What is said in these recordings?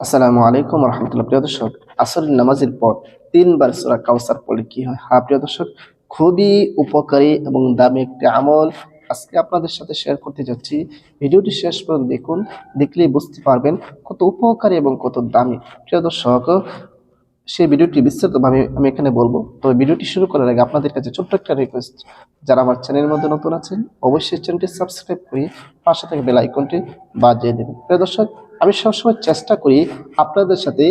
আসসালামু আলাইকুম রহমতুল্লাহ। প্রিয় দর্শক, আসরের নামাজের পর তিনবার সোরা কাউসার পড়লে কি হয়? হ্যাঁ প্রিয় দর্শক, খুবই উপকারী এবং দামি একটি আমল আজকে আপনাদের সাথে শেয়ার করতে যাচ্ছি। ভিডিওটি শেষ পর্যন্ত দেখুন, দেখলেই বুঝতে পারবেন কত উপকারী এবং কত দামি। প্রিয় দর্শক সেই ভিডিওটি বিস্তারিতভাবে আমি এখানে বলব। তবে ভিডিওটি শুরু করার আগে আপনাদের কাছে ছোট্ট একটা রিকোয়েস্ট যারা আমার চ্যানেলের মধ্যে নতুন আছেন, অবশ্যই চ্যানেলটি সাবস্ক্রাইব করে পাশে থেকে বেল আইকনটি বাজিয়ে দেবেন। প্রিয় দর্শক, আমি সবসময় চেষ্টা করি আপনাদের সাথে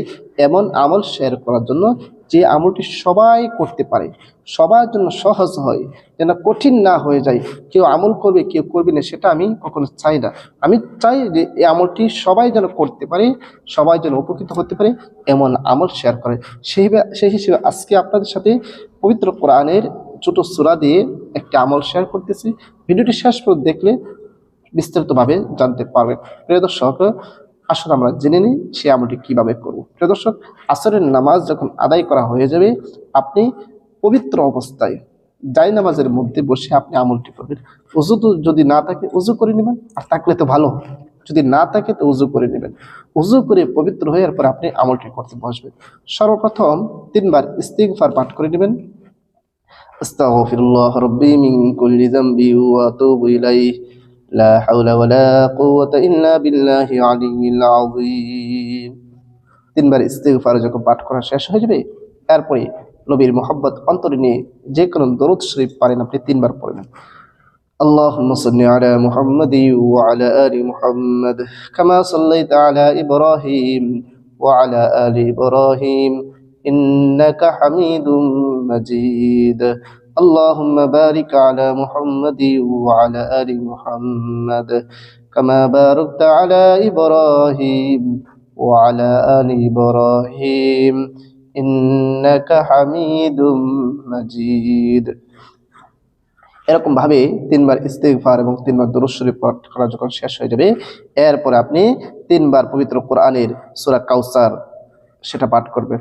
এমন আমল শেয়ার করার জন্য যে আমলটি সবাই করতে পারে, সবার জন্য সহজ হয়, যেন কঠিন না হয়ে যায়। কেউ আমল করবে, কেউ করবে না, সেটা আমি কখনো চাই না। আমি চাই যে এই আমলটি সবাই যেন করতে পারে, সবাই যেন উপকৃত হতে পারে, এমন আমল শেয়ার করে। সেই সেই হিসেবে আজকে আপনাদের সাথে পবিত্র কোরআনের ছোটো সূরা দিয়ে একটি আমল শেয়ার করতেছি। ভিডিওটি শেষ পর্যন্ত দেখলে বিস্তারিতভাবে জানতে পারবেন। প্রিয় দর্শক আসলে আমরা জেনে নিই সে আমলটি কীভাবে করব। প্রিয় দর্শক, আসরের নামাজ যখন আদায় করা হয়ে যাবে, আপনি পবিত্র অবস্থায় জাই নামাজের মধ্যে বসে আপনি আমলটি করবেন। উজু তো যদি না থাকে, উজু করে নেবেন, আর থাকলে তো ভালো। যদি না থাকে, তো উজু করে নেবেন। উজু করে পবিত্র হয়ে এরপর আপনি আমলটি করতে বসবেন। সর্বপ্রথম তিনবার ইস্তিগফার পাঠ করে নেবেন। আস্তাগফিরুল্লাহ রাব্বি মিন কুল্লি যামবি ওয়া আতুবু ইলাইহি। লা হাওলা ওয়ালা কুওয়াতা ইল্লা বিল্লাহি আলিয়্যিল আযীম তিনবার ইস্তিগফার যখন পাঠ করা শেষ হয়ে যাবে তারপরে নবীর মোহাব্বত অন্তরে নিয়ে যে কোনো দরুদ শরীফ পারেন আপনি তিনবার পড়বেন اللهم صل على محمد وعلى آل محمد كما صليت على إبراهيم وعلى آل إبراهيم إنك حميد مجيد اللهم بارك على محمد وعلى آل محمد كما باركت على إبراهيم وعلى آل إبراهيم إنك حميد مجيد এরকম ভাবে তিনবার ইস্তেগফার এবং তিনবার দরুদ শরীফ পাঠ করা যখন শেষ হয়ে যাবে এরপরে আপনি তিনবার পবিত্র কোরআনের সূরা কাউসার সেটা পাঠ করবেন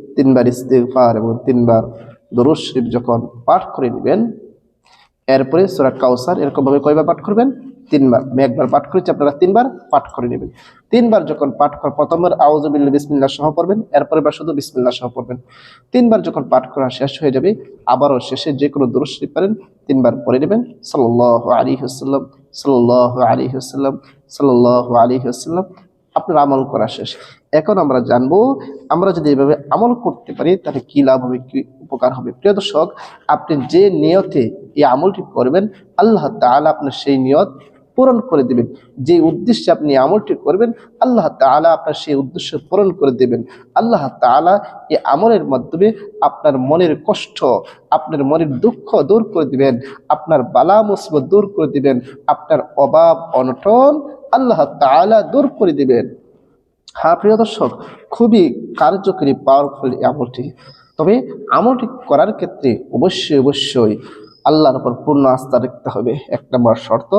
তিনবার ইস্তেগফার এবং তিনবার দরুদ শরীফ যখন পাঠ করে নেবেন, এরপরে সূরা কাউসার এরকম ভাবে কয়বার পাঠ করবেন? তিনবার। আমি একবার পাঠ করেছি, আপনারা তিনবার পাঠ করে নেবেন। তিনবার যখন পাঠ করা প্রথমবার আউযুবিল্লাহ বিসমিল্লাহ সহ পড়বেন এরপরে বার শুধু বিসমিল্লাহ সহ পড়বেন। তিনবার যখন পাঠ করা শেষ হয়ে যাবে, আবারও শেষে যে কোনো দরুদ শরীফ পারেন, তিনবার পড়ে নেবেন। সাল্লাল্লাহু আলাইহি ওয়াসাল্লাম, সাল্লাল্লাহু আলাইহি ওয়াসাল্লাম, সাল্লাল্লাহু আলাইহি ওয়াসাল্লাম আপনার আমল করা শেষ। এখন আমরা জানব, আমরা যদি এভাবে আমল করতে পারি, তাহলে কি লাভ হবে, কি উপকার হবে? প্রিয় দর্শক, আপনি যে নিয়তে এই আমলটি করবেন, আল্লাহ তাআলা আপনার সেই নিয়ত পূরণ করে দেবেন। যে উদ্দেশ্যে আপনি আমলটি করবেন, আল্লাহ তাআলা আপনার সেই উদ্দেশ্য পূরণ করে দেবেন। আল্লাহ তাআলা এই আমলের মাধ্যমে আপনার মনের কষ্ট, আপনার মনের দুঃখ দূর করে দিবেন, আপনার বালা মুসিবত দূর করে দিবেন, আপনার অভাব, অনটন আল্লাহ তাআলা দূর করে দিবেন। হ্যাঁ প্রিয় দর্শক, খুবই কার্যকরী পাওয়ারফুল আমলটি। তবে আমলটি করার ক্ষেত্রে অবশ্যই অবশ্যই আল্লাহর উপর পূর্ণ আস্থা রাখতে হবে। এক নম্বর শর্ত।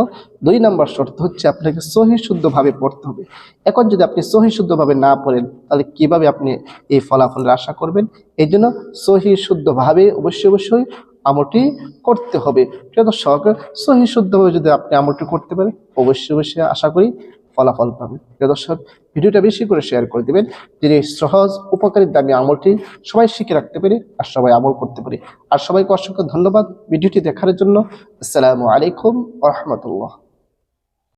দুই নম্বর শর্ত হচ্ছে আপনাকে সহি শুদ্ধভাবে পড়তে হবে। এখন যদি আপনি সহি শুদ্ধভাবে না পড়েন, তাহলে কীভাবে আপনি এই ফলাফলের আশা করবেন? এই জন্য সহি শুদ্ধভাবে অবশ্যই অবশ্যই আমলটি করতে হবে। প্রিয় দর্শক, সহি শুদ্ধভাবে যদি আপনি আমলটি করতে পারেন, অবশ্যই অবশ্যই আশা করি ফলাফল পাবেন। প্রিয় দর্শক, ভিডিওটা বেশি করে শেয়ার করে দেবেন, যিনি সহজ, উপকারী, দামি আমলটি সবাই শিখে রাখতে পারে আর সবাই আমল করতে পারে। আর সবাইকে অসংখ্য ধন্যবাদ ভিডিওটি দেখার জন্য। আসসালামু আলাইকুম রহমতুল্লাহ।